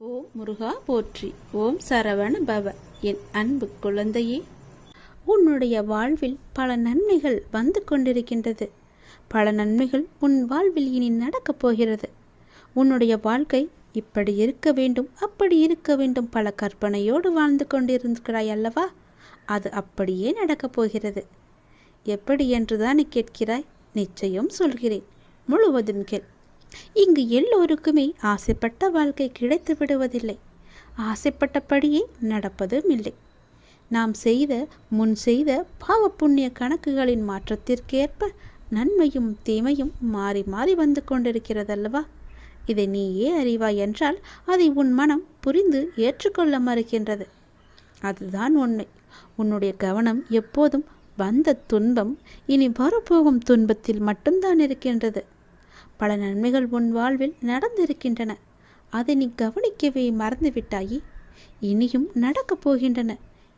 ஓம் முருகா போற்றி. ஓம் சரவண பவ. என் அன்பு குழந்தையே உன்னுடைய வாழ்வில் பல நன்மைகள் வந்து கொண்டிருக்கின்றது. பல நன்மைகள் உன் வாழ்வில் இனி நடக்கப் போகிறது. உன்னுடைய வாழ்க்கை இப்படி இருக்க வேண்டும் அப்படி இருக்க வேண்டும். பல கற்பனையோடு வாழ்ந்து கொண்டிருக்கிறாய் அல்லவா? அது அப்படியே நடக்கப் போகிறது. எப்படி என்றுதான் கேட்கிறாய்? நிச்சயம் சொல்கிறேன். முழுவதும் கேள். இங்கு எல்லோருக்குமே ஆசைப்பட்ட வாழ்க்கை கிடைத்து விடுவதில்லை. ஆசைப்பட்டபடியே நடப்பதும் இல்லை. நாம் செய்த முன் செய்த பாவ புண்ணிய கணக்குகளின் மாற்றத்திற்கேற்ப நன்மையும் தீமையும் மாறி மாறி வந்து கொண்டிருக்கிறதல்லவா? இதை நீயே அறிவாய் என்றால் அதை உன் மனம் புரிந்து ஏற்றுக்கொள்ள மறுக்கின்றது. அதுதான் உண்மை. உன்னுடைய கவனம் எப்போதும் வந்த துன்பம் இனி வரப்போகும் துன்பத்தில் மட்டும்தான் இருக்கின்றது. பல நன்மைகள் உன் வாழ்வில் நடந்திருக்கின்றன. அதை நீ கவனிக்கவே மறந்துவிட்டாயே. இனியும் நடக்கப் போகின்றன.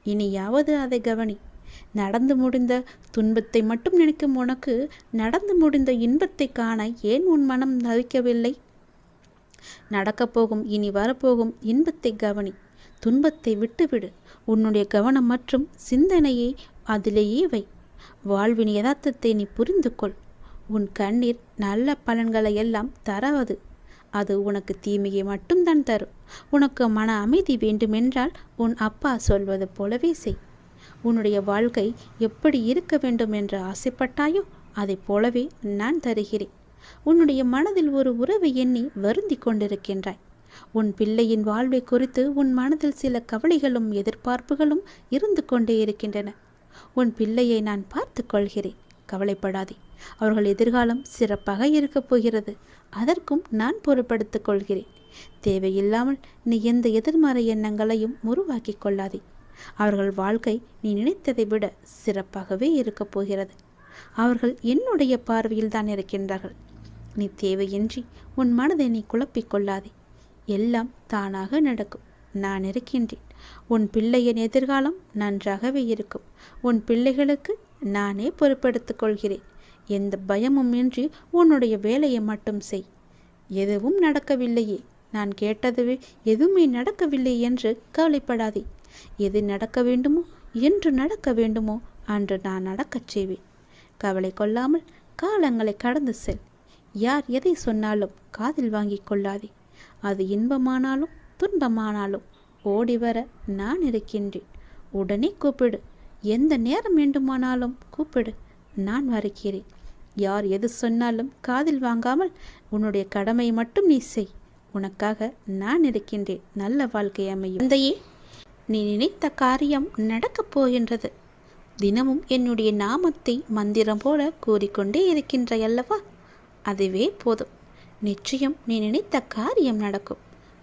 இனியாவது அதை கவனி. நடந்து முடிந்த துன்பத்தை மட்டும் நினைக்கும் உனக்கு நடந்து முடிந்த இன்பத்தை காண ஏன் உன் மனம் நவிக்கவில்லை நடக்கப் போகும் இனி வரப்போகும் இன்பத்தை கவனி. துன்பத்தை விட்டுவிடு. உன்னுடைய கவனம் மற்றும் சிந்தனையை அதிலேயே வை. வாழ்வின் யதார்த்தத்தை நீ புரிந்து கொள் உன் கண்ணீர் நல்ல பலன்களை எல்லாம் தராது. அது உனக்கு தீமையை மட்டும்தான் தரும். உனக்கு மன அமைதி வேண்டுமென்றால் உன் அப்பா சொல்வது போலவே செய். உன்னுடைய வாழ்க்கை எப்படி இருக்க வேண்டும் என்று ஆசைப்பட்டாயோ அதைப் போலவே நான் தருகிறேன். உன்னுடைய மனதில் ஒரு உறவை எண்ணி வருந்தி கொண்டிருக்கின்றாய். உன் பிள்ளையின் வாழ்வை குறித்து உன் மனதில் சில கவலைகளும் எதிர்பார்ப்புகளும் இருந்து கொண்டே இருக்கின்றன. உன் பிள்ளையை நான் பார்த்து கொள்கிறேன். கவலைப்படாதே. அவர்கள் எதிர்காலம் சிறப்பாக இருக்கப் போகிறது. அதற்கும் நான் பொறுப்படுத்திக் கொள்கிறேன். தேவையில்லாமல் நீ எந்த எதிர்மறை எண்ணங்களையும் உருவாக்கிக் கொள்ளாதே. அவர்கள் வாழ்க்கை நீ நினைத்ததை விட சிறப்பாகவே இருக்கப் போகிறது. அவர்கள் என்னுடைய பார்வையில் தான் இருக்கின்றார்கள். நீ தேவையின்றி உன் மனதை நீ குழப்பிக் கொள்ளாதே. எல்லாம் தானாக நடக்கும். நான் இருக்கின்றேன். உன் பிள்ளையின் எதிர்காலம் நன்றாகவே இருக்கும். உன் பிள்ளைகளுக்கு நானே பொறுப்பெடுத்துக் கொள்கிறேன். எந்த பயமும் இன்றி உன்னுடைய வேலையை மட்டும் செய். எதுவும் நடக்கவில்லையே. நான் கேட்டதுவே எதுவுமே நடக்கவில்லை என்று கவலைப்படாதே. எது நடக்க வேண்டுமோ என்று நடக்க வேண்டுமோ அன்று நான் நடக்கச் செய்வேன். கவலை கொள்ளாமல் காலங்களை கடந்து செல். யார் எதை சொன்னாலும் காதில் வாங்கி கொள்ளாதே. அது இன்பமானாலும் துன்பமானாலும் ஓடி வர நான் இருக்கின்றேன். உடனே கூப்பிடு. எந்த நேரம் வேண்டுமானாலும் கூப்பிடு. நான் வருகிறேன். யார் எது சொன்னாலும் காதில் வாங்காமல் உன்னுடைய கடமை மட்டும் நீ செய். உனக்காக நான் இருக்கின்றேன். நல்ல வாழ்க்கை அமையும். தந்தையே நீ நினைத்த காரியம் நடக்கப் போகின்றது. தினமும் என்னுடைய நாமத்தை மந்திரம் போல கூறிக்கொண்டே இருக்கின்றாய் அல்லவா அதுவே போதும். நிச்சயம் நீ நினைத்த காரியம் நடக்கும்.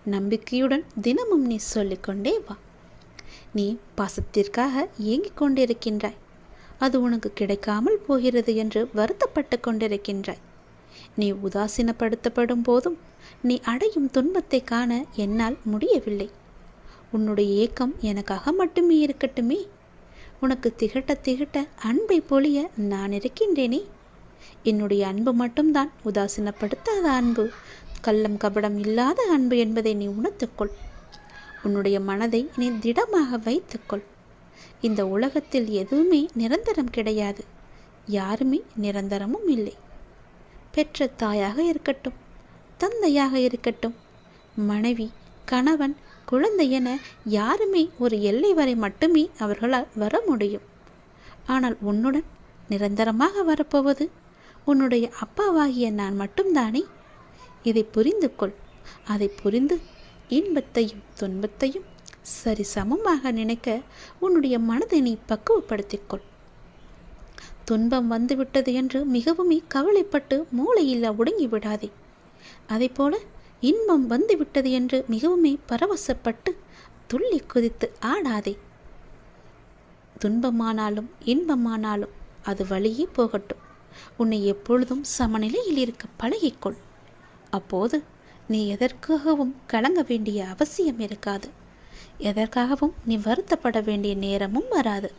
நம்பிக்கையுடன் தினமும் நீ சொல்லிக்கொண்டே வா. நீ பாசத்திற்காக ஏங்கிக் கொண்டிருக்கின்றாய். அது உனக்கு கிடைக்காமல் போகிறது என்று வருத்தப்பட்டு கொண்டிருக்கின்றாய். நீ உதாசீனப்படுத்தப்படும் போதும் நீ அடையும் துன்பத்தை காண என்னால் முடியவில்லை. உன்னுடைய ஏக்கம் எனக்காக மட்டுமே இருக்கட்டுமே. உனக்கு திகட்ட திகட்ட அன்பை பொழிய நான் இருக்கின்றேனே. என்னுடைய அன்பு மட்டும்தான் உதாசீனப்படுத்தாத அன்பு. கள்ளம் கபடம் இல்லாத அன்பு என்பதை நீ உணர்த்துக்கொள் உன்னுடைய மனதை நீ திடமாக வைத்துக்கொள் இந்த உலகத்தில் எதுவுமே நிரந்தரம் கிடையாது. யாருமே நிரந்தரமும் இல்லை. பெற்ற தாயாக இருக்கட்டும் தந்தையாக இருக்கட்டும் மனைவி கணவன் குழந்தை என யாருமே ஒரு எல்லை வரை மட்டுமே அவர்களால் வர முடியும். ஆனால் உன்னுடன் நிரந்தரமாக வரப்போவது உன்னுடைய அப்பாவாகிய நான் மட்டும்தானே? இதை புரிந்து கொள் அதை புரிந்து இன்பத்தையும் துன்பத்தையும் சரி சமமாக நினைக்க உன்னுடைய மனதை நீ பக்குவப்படுத்திக்கொள். துன்பம் வந்துவிட்டது என்று மிகவுமே கவலைப்பட்டு மூளையில் ஒடுங்கி விடாதே. போல இன்பம் வந்துவிட்டது என்று மிகவுமே பரவசப்பட்டு துள்ளி குதித்து ஆடாதே. துன்பமானாலும் இன்பமானாலும் அது வழியே போகட்டும். உன்னை எப்பொழுதும் சமநிலையில் இருக்க பழகிக்கொள். அப்போது நீ எதற்காகவும் கலங்க வேண்டிய அவசியம் இருக்காது. எதற்காகவும் நீ வருத்தப்பட வேண்டிய நேரமும் வராது.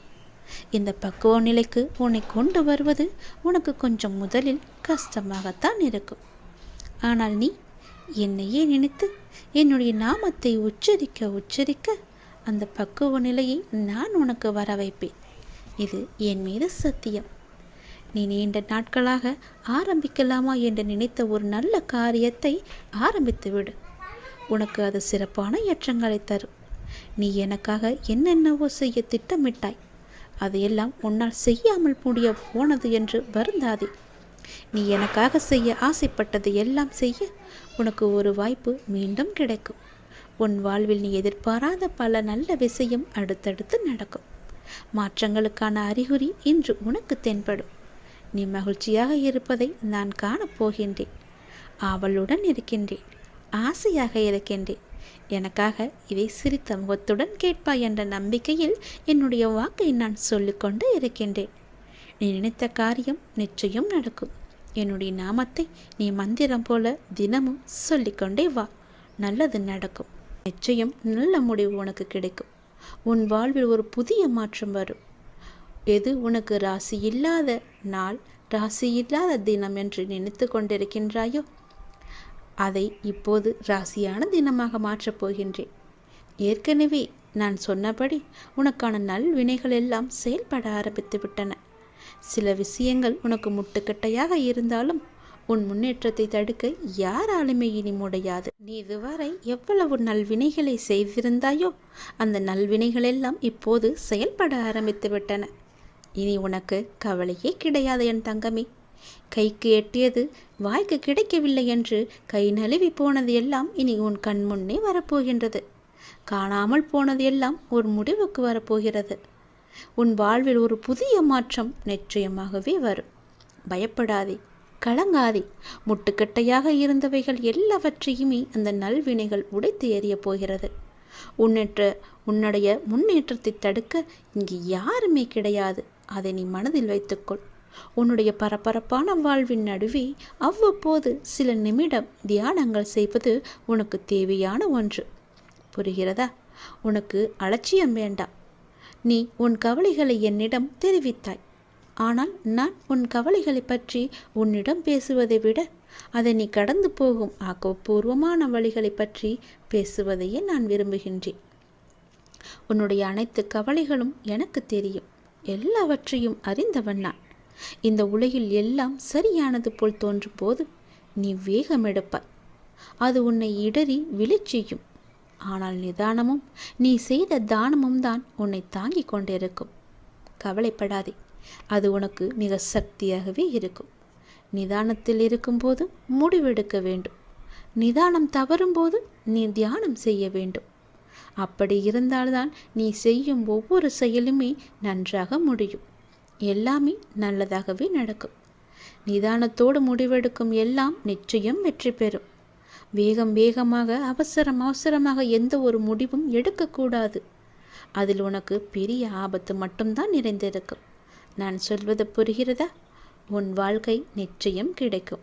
இந்த பக்குவ நிலைக்கு உன்னை கொண்டு வருவது உனக்கு கொஞ்சம் முதலில் கஷ்டமாகத்தான் இருக்கும். ஆனால் நீ என்னையே நினைத்து என்னுடைய நாமத்தை உச்சரிக்க உச்சரிக்க அந்த பக்குவ நிலையை நான் உனக்கு வர வைப்பேன் இது என் மீது சத்தியம். நீ நீண்ட நாட்களாக ஆரம்பிக்கலாமா என்று நினைத்த ஒரு நல்ல காரியத்தை ஆரம்பித்து விடு உனக்கு அது சிறப்பான ஏற்றங்களை தரும். நீ எனக்காக என்னென்னவோ செய்ய திட்டமிட்டாய். அதையெல்லாம் உன்னால் செய்யாமல் முடிய போனது என்று வருந்தாதே. நீ எனக்காக செய்ய ஆசைப்பட்டது எல்லாம் செய்ய உனக்கு ஒரு வாய்ப்பு மீண்டும் கிடைக்கும். உன் வாழ்வில் நீ எதிர்பாராத பல நல்ல விஷயம் அடுத்தடுத்து நடக்கும். மாற்றங்களுக்கான அறிகுறி இன்று உனக்கு தென்படும். நீ மகிழ்ச்சியாக இருப்பதை நான் காணப்போகின்றேன். ஆவலுடன் இருக்கின்றேன். ஆசையாக இருக்கின்றேன். எனக்காக இதை சிரித்த முகத்துடன் கேட்பாய் என்ற நம்பிக்கையில் என்னுடைய வாக்கை நான் சொல்லிக்கொண்டு இருக்கின்றேன். நீ நினைத்த காரியம் நிச்சயம் நடக்கும். என்னுடைய நாமத்தை நீ மந்திரம் போல தினமும் சொல்லிக்கொண்டே வா. நல்லது நடக்கும். நிச்சயம் நல்ல முடிவு உனக்கு கிடைக்கும். உன் வாழ்வில் ஒரு புதிய மாற்றம் வரும். எது உனக்கு ராசி இல்லாத நாள் ராசி இல்லாத தினம் என்று நினைத்து கொண்டிருக்கின்றாயோ அதை இப்போது ராசியான தினமாக மாற்றப் போகின்றேன். ஏற்கனவே நான் சொன்னபடி உனக்கான நல்வினைகள் எல்லாம் செயல்பட ஆரம்பித்து விட்டன. சில விஷயங்கள் உனக்கு முட்டுக்கட்டையாக இருந்தாலும் உன் முன்னேற்றத்தை தடுக்க யாராலுமே இனி முடியாது. நீ இதுவரை எவ்வளவு நல்வினைகளை செய்திருந்தாயோ அந்த நல்வினைகள் எல்லாம் இப்போது செயல்பட ஆரம்பித்து விட்டன. இனி உனக்கு கவலையே கிடையாது என் தங்கமே. கைக்கு எட்டியது வாய்க்கு கிடைக்கவில்லை என்று கை நழுவி போனது எல்லாம் இனி உன் கண் முன்னே வரப்போகின்றது. காணாமல் போனது எல்லாம் ஒரு முடிவுக்கு வரப்போகிறது. உன் வாழ்வில் ஒரு புதிய மாற்றம் நிச்சயமாகவே வரும். பயப்படாதே கலங்காதே. முட்டுக்கட்டையாக இருந்தவைகள் எல்லாவற்றையுமே அந்த நல்வினைகள் உடைத்து எறியப் போகிறது. உன்னேற்ற உன்னுடைய முன்னேற்றத்தை தடுக்க இங்கு யாருமே கிடையாது. அதை நீ மனதில் வைத்துக்கொள். உன்னுடைய பரபரப்பான வாழ்வின் நடுவே அவ்வப்போது சில நிமிடம் தியானங்கள் செய்வது உனக்கு தேவையான ஒன்று. புரிகிறதா? உனக்கு அலட்சியம் வேண்டாம். நீ உன் கவலைகளை என்னிடம் தெரிவித்தாய். ஆனால் நான் உன் கவலைகளை பற்றி உன்னிடம் பேசுவதை விட அதை நீ கடந்து போகும் ஆக்கப்பூர்வமான வழிகளை பற்றி பேசுவதையே நான் விரும்புகின்றேன். உன்னுடைய அனைத்து கவலைகளும் எனக்கு தெரியும். எல்லாவற்றையும் அறிந்தவன் நான். இந்த உலகில் எல்லாம் சரியானது போல் தோன்றும் போது நீ வேகமெடுப்பாய் அது உன்னை இடறி விழச் செய்யும். ஆனால் நிதானமும் நீ செய்த தானமும் தான் உன்னை தாங்கிக் கொண்டிருக்கும். கவலைப்படாதே அது உனக்கு மிக சக்தியாகவே இருக்கும். நிதானத்தில் இருக்கும்போது முடிவெடுக்க வேண்டும். நிதானம் தவறும்போது நீ தியானம் செய்ய வேண்டும். அப்படி இருந்தால்தான் நீ செய்யும் ஒவ்வொரு செயலுமே நன்றாக முடியும். எல்லாமே நல்லதாகவே நடக்கும். நிதானத்தோடு முடிவெடுக்கும் எல்லாம் நிச்சயம் வெற்றி பெறும். வேகம் வேகமாக அவசரம் அவசரமாக எந்த ஒரு முடிவும் எடுக்கக்கூடாது. அதில் உனக்கு பெரிய ஆபத்து மட்டும்தான் நிறைந்திருக்கும். நான் சொல்வது புரிகிறதா? உன் வாழ்க்கை நிச்சயம் கிடைக்கும்.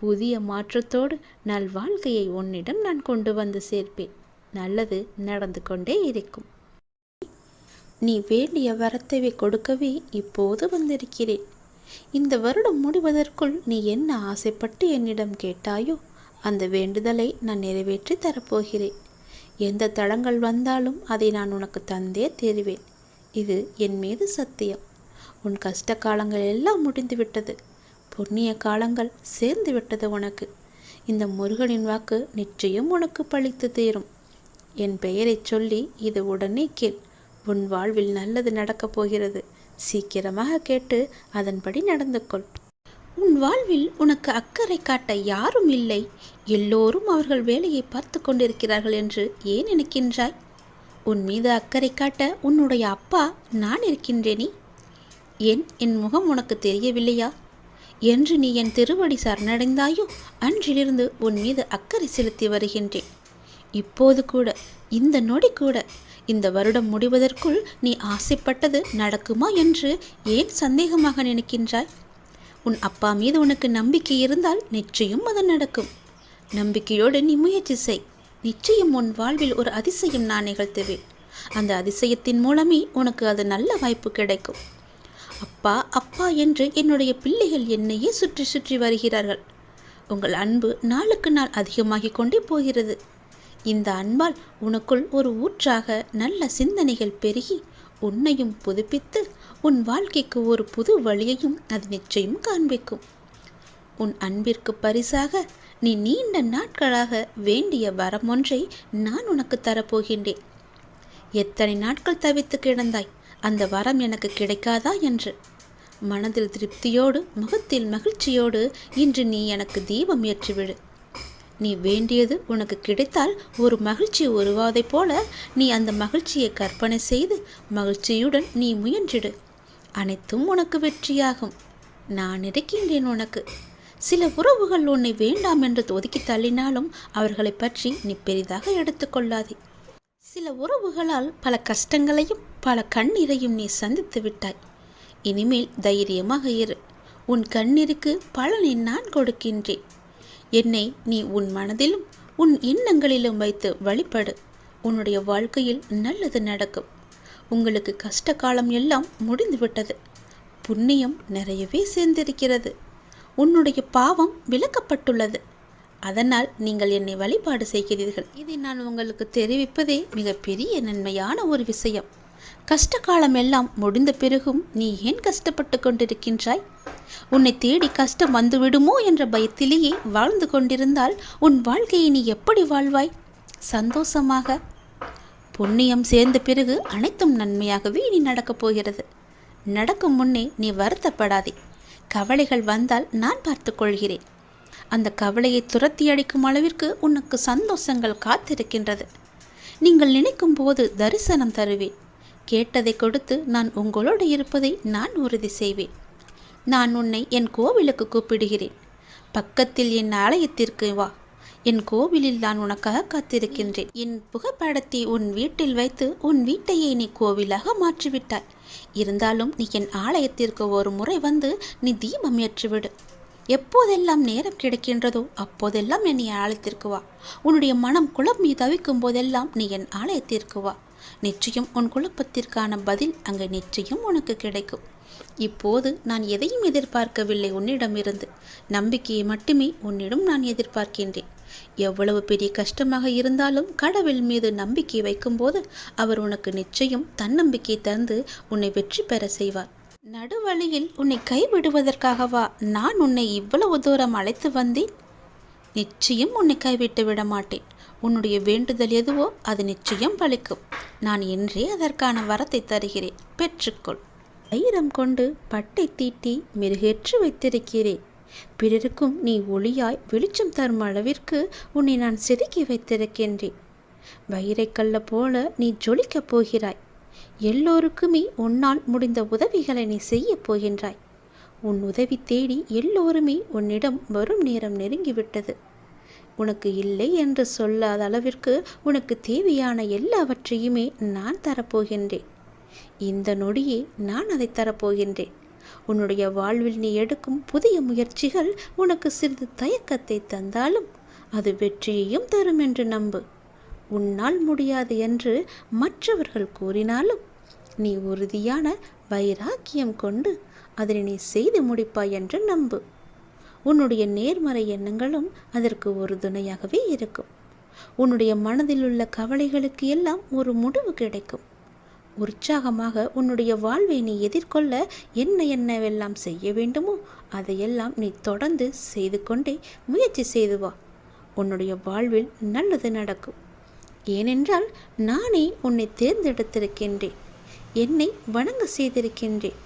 புதிய மாற்றத்தோடு நல் வாழ்க்கையை உன்னிடம் நான் கொண்டு வந்து சேர்ப்பேன். நல்லது நடந்து கொண்டே இருக்கும். நீ வேண்டிய வரத்தை கொடுக்கவே இப்போது வந்திருக்கிறேன். இந்த வருடம் முடிவதற்குள் நீ என்ன ஆசைப்பட்டு என்னிடம் கேட்டாயோ அந்த வேண்டுதலை நான் நிறைவேற்றி தரப்போகிறேன். எந்த தடங்கள் வந்தாலும் அதை நான் உனக்கு தந்தே தருவேன். இது என் மீது சத்தியம். உன் கஷ்ட காலங்கள் எல்லாம் முடிந்துவிட்டது புண்ணிய காலங்கள் சேர்ந்து விட்டது உனக்கு. இந்த முருகனின் வாக்கு நிச்சயம் உனக்கு பழித்து தீரும். என் பெயரைச் சொல்லி இது உடனே கேள். உன் வாழ்வில் நல்லது நடக்கப் போகிறது. சீக்கிரமாக கேட்டு அதன்படி நடந்து கொள் உன் வாழ்வில் உனக்கு அக்கறை காட்ட யாரும் இல்லை. எல்லோரும் அவர்கள் வேலையை பார்த்து கொண்டிருக்கிறார்கள் என்று ஏன் நினைக்கின்றாய்? உன் மீது அக்கறை காட்ட உன்னுடைய அப்பா நான் இருக்கின்றேனே? ஏன் என் முகம் உனக்கு தெரியவில்லையா? என்று நீ என் திருவடி சரணடைந்தாயோ? அன்றிலிருந்து உன் மீது அக்கறை செலுத்தி வருகின்றேன். இப்போது கூட இந்த நொடி கூட இந்த வருடம் முடிவதற்குள் நீ ஆசைப்பட்டது நடக்குமா என்று ஏன் சந்தேகமாக நினைக்கின்றாய்? உன் அப்பா மீது உனக்கு நம்பிக்கை இருந்தால் நிச்சயம் அது நடக்கும். நம்பிக்கையோடு நீ முயற்சி செய். நிச்சயம் உன் வாழ்வில் ஒரு அதிசயம் நான் நிகழ்த்துவேன். அந்த அதிசயத்தின் மூலமே உனக்கு அது நல்ல வாய்ப்பு கிடைக்கும். அப்பா அப்பா என்று என்னுடைய பிள்ளைகள் என்னையே சுற்றி சுற்றி வருகிறார்கள். உங்கள் அன்பு நாளுக்கு நாள் அதிகமாகிக் கொண்டே போகிறது. இந்த அன்பால் உனக்குள் ஒரு ஊற்றாக நல்ல சிந்தனைகள் பெருகி உன்னையும் புதுப்பித்து உன் வாழ்க்கைக்கு ஒரு புது வழியையும் அது நிச்சயம் காண்பிக்கும். உன் அன்பிற்கு பரிசாக நீ நீண்ட நாட்களாக வேண்டிய வரம் ஒன்றை நான் உனக்கு தரப்போகின்றேன். எத்தனை நாட்கள் தவித்து கிடந்தாய்? அந்த வரம் எனக்கு கிடைக்காதா என்று? மனதில் திருப்தியோடு முகத்தில் மகிழ்ச்சியோடு இன்று நீ எனக்கு தீபம் ஏற்றிவிடு. நீ வேண்டியது உனக்கு கிடைத்தால் ஒரு மகிழ்ச்சி உருவாதைப் போல நீ அந்த மகிழ்ச்சியை கற்பனை செய்து மகிழ்ச்சியுடன் நீ முயன்றிடு. அனைத்தும் உனக்கு வெற்றியாகும். நான் இருக்கின்றேன் உனக்கு. சில உறவுகள் உன்னை வேண்டாம் என்று ஒதுக்கி தள்ளினாலும் அவர்களை பற்றி நீ பெரிதாக எடுத்துக்கொள்ளாதே சில உறவுகளால் பல கஷ்டங்களையும் பல கண்ணீரையும் நீ சந்தித்து விட்டாய். இனிமேல் தைரியமாக இரு. உன் கண்ணீருக்கு பலனை நான் கொடுக்கின்றேன். என்னை நீ உன் மனதிலும் உன் எண்ணங்களிலும் வைத்து வழிபடு. உன்னுடைய வாழ்க்கையில் நல்லது நடக்கும். உங்களுக்கு கஷ்ட காலம் எல்லாம் முடிந்துவிட்டது. புண்ணியம் நிறையவே சேர்ந்திருக்கிறது. உன்னுடைய பாவம் விளக்கப்பட்டுள்ளது அதனால் நீங்கள் என்னை வழிபாடு செய்கிறீர்கள். இதை நான் உங்களுக்கு தெரிவிப்பதே மிகப்பெரிய நன்மையான ஒரு விஷயம். கஷ்ட காலம் எல்லாம் முடிந்த பிறகும் நீ ஏன் கஷ்டப்பட்டு கொண்டிருக்கின்றாய்? உன்னை தேடி கஷ்டம் வந்துவிடுமோ என்ற பயத்திலேயே வாழ்ந்து கொண்டிருந்தால் உன் வாழ்க்கையை நீ எப்படி வாழ்வாய்? சந்தோஷமாக. புண்ணியம் சேர்ந்த பிறகு அனைத்தும் நன்மையாகவே நீ நடக்கப் போகிறது. நடக்கும் முன்னே நீ வருத்தப்படாதே. கவலைகள் வந்தால் நான் பார்த்துக்கொள்கிறேன் அந்த கவலையை துரத்தி அடிக்கும் அளவிற்கு உனக்கு சந்தோஷங்கள் காத்திருக்கின்றது. நீங்கள் நினைக்கும் போது தரிசனம் தருவேன். கேட்டதை கொடுத்து நான் உங்களோடு இருப்பதை நான் உறுதி செய்வேன். நான் உன்னை என் கோவிலுக்கு கூப்பிடுகிறேன். பக்கத்தில் என் ஆலயத்திற்கு வா. என் கோவிலில் நான் உனக்காக காத்திருக்கின்றேன். என் புகைப்படத்தை உன் வீட்டில் வைத்து உன் வீட்டையே நீ கோவிலாக மாற்றிவிட்டாய். இருந்தாலும் நீ என் ஆலயத்திற்கு ஒரு முறை வந்து நீ தீபம் ஏற்றிவிடு. எப்போதெல்லாம் நேரம் கிடைக்கின்றதோ அப்போதெல்லாம் என் ஆலயத்திற்கு வா. உன்னுடைய மனம் குழம்பி தவிக்கும் போதெல்லாம் நீ என் ஆலயத்திற்கு வா. நிச்சயம் உன் குழப்பத்திற்கான பதில் அங்கே நிச்சயம் உனக்கு கிடைக்கும். இப்போது நான் எதையும் எதிர்பார்க்கவில்லை உன்னிடமிருந்து. நம்பிக்கையை மட்டுமே உன்னிடம் நான் எதிர்பார்க்கின்றேன். எவ்வளவு பெரிய கஷ்டமாக இருந்தாலும் கடவுள் மீது நம்பிக்கை வைக்கும்போது அவர் உனக்கு நிச்சயம் தன்னம்பிக்கை தந்து உன்னை வெற்றி பெற செய்வார். நடுவழியில் உன்னை கைவிடுவதற்காகவா நான் உன்னை இவ்வளவு தூரம் அழைத்து வந்தேன்? நிச்சயம் உன்னை கைவிட்டு விட மாட்டேன். உன்னுடைய வேண்டுதல் எதுவோ அது நிச்சயம் பலிக்கும் நான் இன்றே அதற்கான வரத்தை தருகிறேன். பெற்றுக்கொள். வைரம் கொண்டு பட்டை தீட்டி மெருகேற்று வைத்திருக்கிறேன். பிறருக்கும் நீ ஒளியாய் வெளிச்சம் தரும் அளவிற்கு உன்னை நான் செதுக்கி வைத்திருக்கின்றேன். வைரைக்கல்ல போல நீ ஜொலிக்கப் போகிறாய். எல்லோருக்குமே உன்னால் முடிந்த உதவிகளை நீ செய்யப் போகின்றாய். உன் உதவி தேடி எல்லோருமே உன்னிடம் வரும் நேரம் நெருங்கிவிட்டது. உனக்கு இல்லை என்று சொல்லாத அளவிற்கு உனக்கு தேவையான எல்லாவற்றையுமே நான் தரப்போகின்றேன். இந்த நொடியே நான் அதை தரப்போகின்றேன். உன்னுடைய வாழ்வில் நீ எடுக்கும் புதிய முயற்சிகள் உனக்கு சிறிது தயக்கத்தை தந்தாலும் அது வெற்றியையும் தரும் என்று நம்பு. உன்னால் முடியாது என்று மற்றவர்கள் கூறினாலும் நீ உறுதியான வைராக்கியம் கொண்டு அதனை நீ செய்து முடிப்பாய் என்று நம்பு. உன்னுடைய நேர்மறை எண்ணங்களும் அதற்கு ஒரு துணையாகவே இருக்கும். உன்னுடைய மனதில் உள்ள கவலைகளுக்கு எல்லாம் ஒரு முடிவு கிடைக்கும். உற்சாகமாக உன்னுடைய வாழ்வை நீ எதிர்கொள்ள என்ன என்னவெல்லாம் செய்ய வேண்டுமோ அதையெல்லாம் நீ தொடர்ந்து செய்து கொண்டே முயற்சி செய்து வா. உன்னுடைய வாழ்வில் நல்லது நடக்கும். ஏனென்றால் நானே உன்னை தேர்ந்தெடுத்திருக்கின்றேன். என்னை வணங்க செய்திருக்கின்றேன்.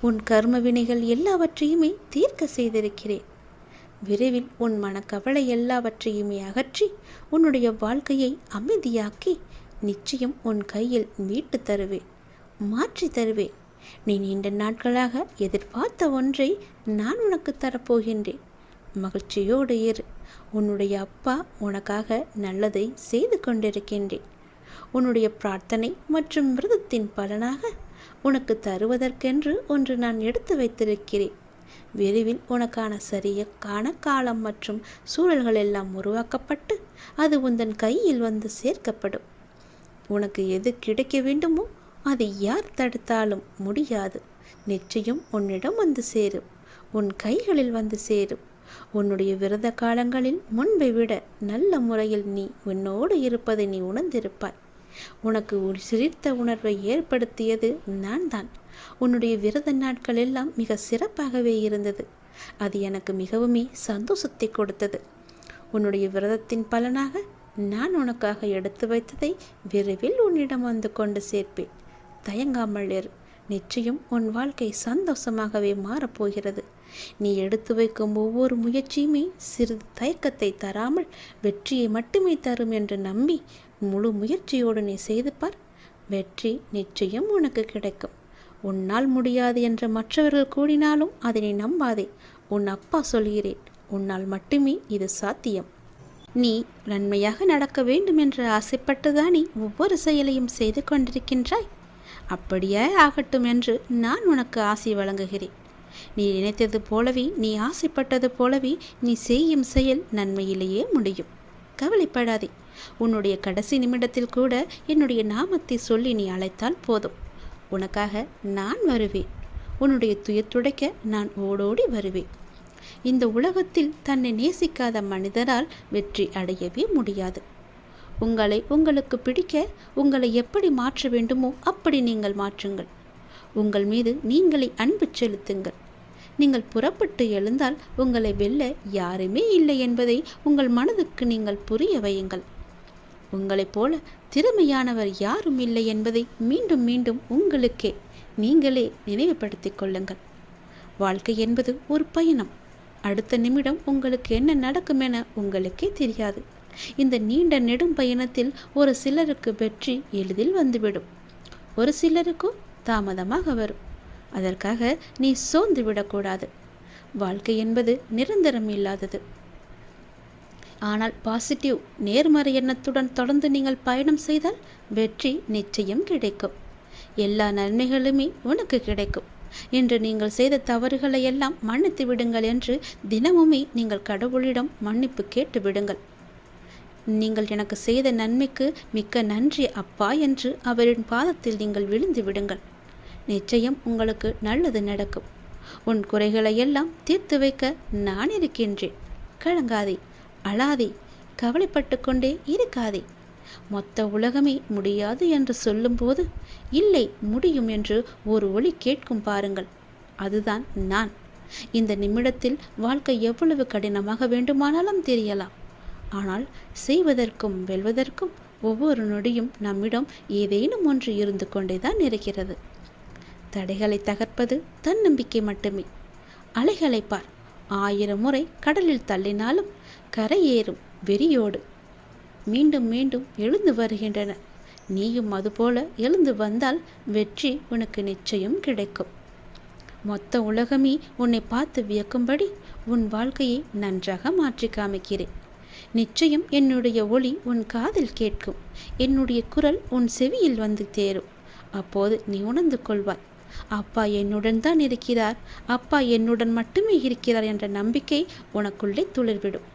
உன் கர்ம வினைகள் எல்லாவற்றையுமே தீர்க்க செய்திருக்கிறேன். விரைவில் உன் மனக்கவலை எல்லாவற்றையுமே அகற்றி உன்னுடைய வாழ்க்கையை அமைதியாக்கி நிச்சயம் உன் கையில் மீட்டு தருவேன் மாற்றி தருவேன். நீ நீண்ட நாட்களாக எதிர்பார்த்த ஒன்றை நான் உனக்கு தரப்போகின்றேன். மகிழ்ச்சியோடு இரு. உன்னுடைய அப்பா உனக்காக நல்லதை செய்து கொண்டிருக்கின்றேன். உன்னுடைய பிரார்த்தனை மற்றும் விரதத்தின் பலனாக உனக்கு தருவதற்கென்று ஒன்று நான் எடுத்து வைத்திருக்கிறேன். விரைவில் உனக்கான சரியக்கான காலம் மற்றும் சூழல்கள் எல்லாம் உருவாக்கப்பட்டு அது உந்தன் கையில் வந்து சேர்க்கப்படும். உனக்கு எது கிடைக்க வேண்டுமோ அதை யார் தடுத்தாலும் முடியாது. நிச்சயம் உன்னிடம் வந்து சேரும். உன் கைகளில் வந்து சேரும். உன்னுடைய விரத காலங்களில் முன்பை விட நல்ல முறையில் நீ உன்னோடு இருப்பதை நீ உணர்ந்திருப்பாய். உனக்கு ஒரு சிரித்த உணர்வை ஏற்படுத்தியது நான் தான் உன்னுடைய விரத நாட்கள் எல்லாம் மிக சிறப்பாகவே இருந்தது. அது எனக்கு மிகவுமே சந்தோஷத்தை கொடுத்தது. உன்னுடைய விரதத்தின் பலனாக நான் உனக்காக எடுத்து வைத்ததை விரைவில் உன்னிடம் வந்து கொண்டு சேர்ப்பேன். தயங்காமல் இரு. நிச்சயம் உன் வாழ்க்கை சந்தோஷமாகவே மாறப்போகிறது. நீ எடுத்து வைக்கும் ஒவ்வொரு முயற்சியுமே சிறிது தயக்கத்தை தராமல் வெற்றியை மட்டுமே தரும் என்று நம்பி முழு முயற்சியோடு நீ செய்து பார். வெற்றி நிச்சயம் உனக்கு கிடைக்கும். உன்னால் முடியாது என்று மற்றவர்கள் கூடினாலும் அதனை நம்பாதே. உன் அப்பா சொல்கிறேன் உன்னால் மட்டுமே இது சாத்தியம். நீ நன்மையாக நடக்க வேண்டும் என்று ஆசைப்பட்டுதானே ஒவ்வொரு செயலையும் செய்து கொண்டிருக்கின்றாய்? அப்படியே ஆகட்டும் என்று நான் உனக்கு ஆசை வழங்குகிறேன். நீ நினைத்தது போலவே நீ ஆசைப்பட்டது போலவே நீ செய்யும் செயல் நன்மையிலேயே முடியும். கவலைப்படாதே. உன்னுடைய கடைசி நிமிடத்தில் கூட என்னுடைய நாமத்தை சொல்லி நீ அழைத்தால் போதும். உனக்காக நான் வருவேன். உன்னுடைய துயர் துடைக்க நான் ஓடோடி வருவேன். இந்த உலகத்தில் தன்னை நேசிக்காத மனிதரால் வெற்றி அடையவே முடியாது. உங்களை உங்களுக்கு பிடிக்க உங்களை எப்படி மாற்ற வேண்டுமோ அப்படி நீங்கள் மாற்றுங்கள். உங்கள் மீது நீங்களே அன்பு செலுத்துங்கள். நீங்கள் புறப்பட்டு எழுந்தால் உங்களை வெல்ல யாருமே இல்லை என்பதை உங்கள் மனதுக்கு நீங்கள் புரிய வையுங்கள். உங்களைப் போல திறமையானவர் யாரும் இல்லை என்பதை மீண்டும் மீண்டும் உங்களுக்கே நீங்களே நினைவுபடுத்திக் கொள்ளுங்கள். வாழ்க்கை என்பது ஒரு பயணம். அடுத்த நிமிடம் உங்களுக்கு என்ன நடக்கும் என உங்களுக்கே தெரியாது. இந்த நீண்ட நெடும் பயணத்தில் ஒரு சிலருக்கு வெற்றி எளிதில் வந்துவிடும். ஒரு சிலருக்கும் தாமதமாக வரும். அதற்காக நீ சோர்ந்து விடக்கூடாது. வாழ்க்கை என்பது நிரந்தரம் இல்லாதது. ஆனால் பாசிட்டிவ் நேர்மறை எண்ணத்துடன் தொடர்ந்து நீங்கள் பயணம் செய்தால் வெற்றி நிச்சயம் கிடைக்கும். எல்லா நன்மைகளுமே உனக்கு கிடைக்கும். இன்று நீங்கள் செய்த தவறுகளை எல்லாம் மன்னித்து விடுங்கள் என்று தினமுமே நீங்கள் கடவுளிடம் மன்னிப்பு கேட்டு விடுங்கள். நீங்கள் எனக்கு செய்த நன்மைக்கு மிக்க நன்றி அப்பா என்று அவரின் பாதத்தில் நீங்கள் விழுந்து விடுங்கள். நிச்சயம் உங்களுக்கு நல்லது நடக்கும். உன் குறைகளை எல்லாம் தீர்த்து வைக்க நான் இருக்கின்றேன். கலங்காதே. அழாதே கவலைப்பட்டு கொண்டே இருக்காதே. மொத்த உலகமே முடியாது என்று சொல்லும்போது இல்லை முடியும் என்று ஒரு ஒளி கேட்கும் பாருங்கள். அதுதான் நான். இந்த நிமிடத்தில் வாழ்க்கை எவ்வளவு கடினமாக வேண்டுமானாலும் தெரியலாம். ஆனால் செய்வதற்கும் வெல்வதற்கும் ஒவ்வொரு நொடியும் நம்மிடம் ஏதேனும் ஒன்று இருந்து கொண்டேதான் இருக்கிறது. தடைகளை தகர்ப்பது தன்னம்பிக்கை மட்டுமே. அலைகளை பார். ஆயிரம் முறை கடலில் தள்ளினாலும் கரையேறும் வெறியோடு. மீண்டும் மீண்டும் எழுந்து வருகின்றன. நீயும் அதுபோல எழுந்து வந்தால் வெற்றி உனக்கு நிச்சயம் கிடைக்கும். மொத்த உலகமே உன்னை பார்த்து வியக்கும்படி உன் வாழ்க்கையை நன்றாக மாற்றி காமிக்கிறேன். நிச்சயம் என்னுடைய ஒளி உன் காதில் கேட்கும். என்னுடைய குரல் உன் செவியில் வந்து தேரும். அப்போது நீ உணர்ந்து கொள்வாய். அப்பா என்னுடன் தான் இருக்கிறார். அப்பா என்னுடன் மட்டுமே இருக்கிறார் என்ற நம்பிக்கை உனக்குள்ளே துளிர்விடும்.